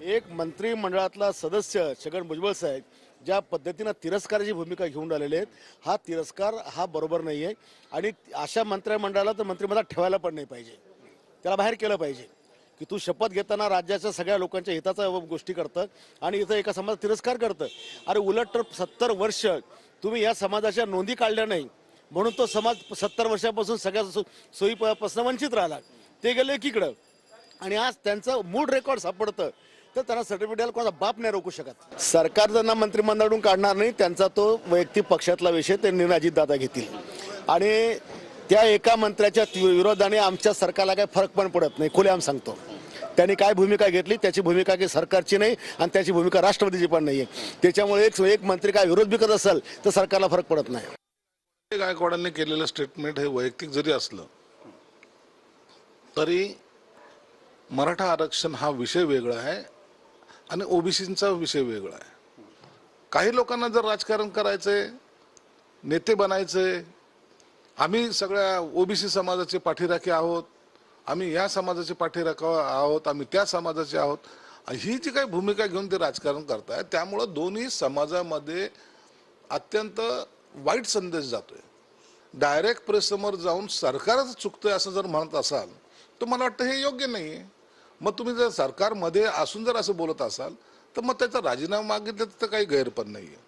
एक मंत्रिमंडळातला सदस्य छगन भुजबळ साहेब ज्या पद्धतीनं तिरस्काराची भूमिका घेऊन राहिलेले आहेत हा तिरस्कार हा बरोबर नाही आहे आणि अशा मंत्रिमंडळाला तर मंत्रिमंडळात ठेवायला पण नाही पाहिजे. त्याला बाहेर केलं पाहिजे की तू शपथ घेताना राज्याच्या सगळ्या लोकांच्या हिताचा गोष्टी करतं आणि इथं एका समाजात तिरस्कार करतं. अरे उलट तर सत्तर वर्ष तुम्ही या समाजाच्या नोंदी काढल्या नाही म्हणून तो समाज सत्तर वर्षापासून सगळ्या सो सोयीपासून वंचित राहिला. ते गेले एकीकडं. आणि आज त्यांचं मूळ रेकॉर्ड सापडतं. तर त्यांना सर्टिफिकेट द्यायला कोणाचा बाप नाही रोखू शकत. सरकार त्यांना मंत्रिमंडळातून काढणार नाही त्यांचा तो वैयक्तिक पक्षातला विषय ते निर्णय दादा घेतील. आणि त्या एका मंत्र्याच्या विरोधाने आमच्या सरकारला काही फरक पण पडत नाही खुले आम सांगतो. त्यांनी काय भूमिका घेतली त्याची भूमिका की सरकारची नाही आणि त्याची भूमिका राष्ट्रपतीची पण नाही आहे त्याच्यामुळे एक एक मंत्री काय विरोध बी करत असेल तर सरकारला फरक पडत नाही. गायकवाडांनी केलेलं स्टेटमेंट हे वैयक्तिक जरी असलं तरी मराठा आरक्षण हा विषय वेगळा आहे. आणि ओबीसीचा विषय वेगळा आहे. काही लोकांना जर राजकारण करायचंय नेते बनायचंय आम्ही सगळ्या ओबीसी समाजाचे पाठीराखे आहोत आम्ही या समाजाचे पाठीराखा आहोत आम्ही त्या समाजाचे आहोत ही जी काही भूमिका घेऊन ते राजकारण करतायत त्यामुळं दोन्ही समाजामध्ये अत्यंत वाईट संदेश जातोय. डायरेक्ट प्रेससमोर जाऊन सरकारच चुकतंय असं जर म्हणत असाल तर मला वाटतं हे योग्य नाही आहे मग तुम्ही जर सरकारमध्ये असून जर असं बोलत असाल तर मग त्याचा राजीनामा मागितलं तर काही गैरपण नाही आहे